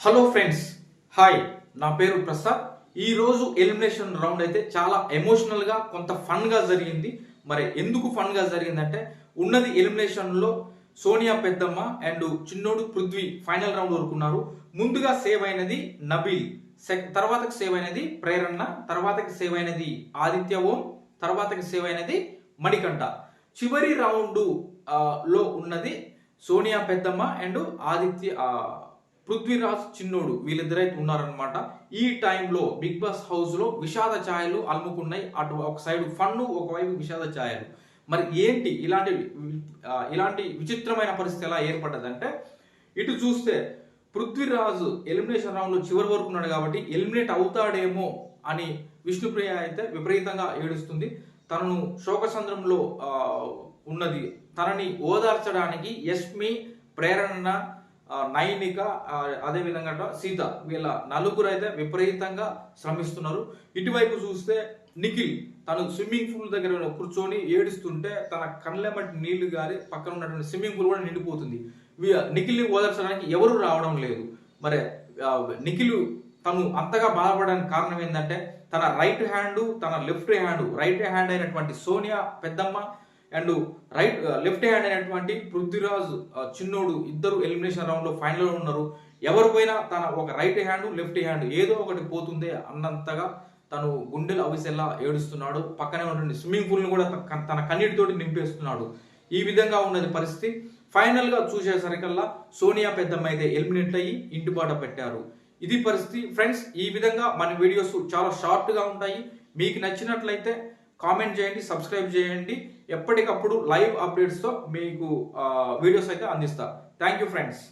Hello friends hi నా పేరు ప్రసాద్. ఈ రోజు ఎలిమినేషన్ రౌండ్ అయితే చాలా ఎమోషనల్గా కొంత ఫన్గా జరిగింది. మరి ఎందుకు ఫన్గా జరిగిందంటే ఉన్నది ఎలిమినేషన్లో సోనియా పెద్దమ్మ అండ్ చిన్నోడు పృథ్వీ ఫైనల్ రౌండ్ వరకున్నారు ముందుగా సేవ్ అయినది నబీల్. సెక్- తర్వాతకి సేవ్ అయినది ప్రేరణ తర్వాతకి సేవ్ అయినది ఆదిత్య ఓం తర్వాతకి సేవ్ అయినది మణికంఠ. చివరి రౌండ్లో ఉన్నది సోనియా పెద్దమ్మ అండ్ ఆదిత్య పృథ్వీరాజ్ చిన్నోడు వీళ్ళిద్దరైతే ఉన్నారనమాట ఈ టైంలో బిగ్ బాస్ హౌస్లో విషాద ఛాయలు అలుముకున్నాయి. అటు ఒక సైడ్ ఫన్ను ఒకవైపు విషాద ఛాయలు. మరి ఏంటి ఇలాంటి ఇలాంటి విచిత్రమైన పరిస్థితి ఎలా ఏర్పడ్డదంటే ఇటు చూస్తే పృథ్వీరాజ్ ఎలిమినేషన్ రౌండ్లో చివరి వరకు ఉన్నాడు కాబట్టి ఎలిమినేట్ అవుతాడేమో అని విష్ణుప్రియ అయితే విపరీతంగా ఏడుస్తుంది. తనను శోకచంద్రంలో ఉన్నది. తనని ఓదార్చడానికి యష్మి ప్రేరణ నైనిక అదే అదేవిధంగా సీత. వీళ్ళ నలుగురు అయితే విపరీతంగా శ్రమిస్తున్నారు. ఇటువైపు చూస్తే నిఖిల్ తను స్విమ్మింగ్ పూల్ దగ్గర కూర్చొని ఏడుస్తుంటే తన కళ్ళెమటి నీళ్ళు గారి పక్కన ఉన్నటువంటి స్విమ్మింగ్ పూల్ కూడా నిండిపోతుంది. నిఖిల్ని ఓదార్చడానికి ఎవరు రావడం లేదు. మరి నిఖిల్ తను అంతగా బాధపడడానికి కారణం ఏంటంటే తన రైట్ హ్యాండ్ తన లెఫ్ట్ హ్యాండ్ రైట్ హ్యాండ్ అయినటువంటి సోనియా పెద్దమ్మ అండ్ రైట్ లెఫ్ట్ హ్యాండ్ అయినటువంటి పృథ్వీరాజ్ చిన్నోడు ఇద్దరు ఎలిమినేషన్ రౌండ్లో ఫైనల్లో ఉన్నారు. ఎవరు పోయినా తన ఒక రైట్ హ్యాండ్ లెఫ్ట్ హ్యాండ్ ఏదో ఒకటి పోతుందే అన్నంతగా తను గుండెలు అవిసెల్లా ఏడుస్తున్నాడు. పక్కనే ఉన్న స్విమ్మింగ్ పూల్ని కూడా తన- తన కన్నీటితోటి నింపేస్తున్నాడు. ఈ విధంగా ఉన్నది పరిస్థితి. ఫైనల్గా చూసేసరికల్లా సోనియా పెద్దమ్మ అయితే ఎలిమినేట్ అయ్యి ఇంటి బాట పెట్టారు. ఇది పరిస్థితి. ఫ్రెండ్స్ ఈ విధంగా మన వీడియోస్ చాలా షార్ట్గా ఉంటాయి. మీకు నచ్చినట్లయితే కామెంట్ చేయండి సబ్స్క్రైబ్ చేయండి. ఎప్పటికప్పుడు లైవ్ అప్డేట్స్తో మీకు వీడియోస్ అయితే అందిస్తా. Thank you friends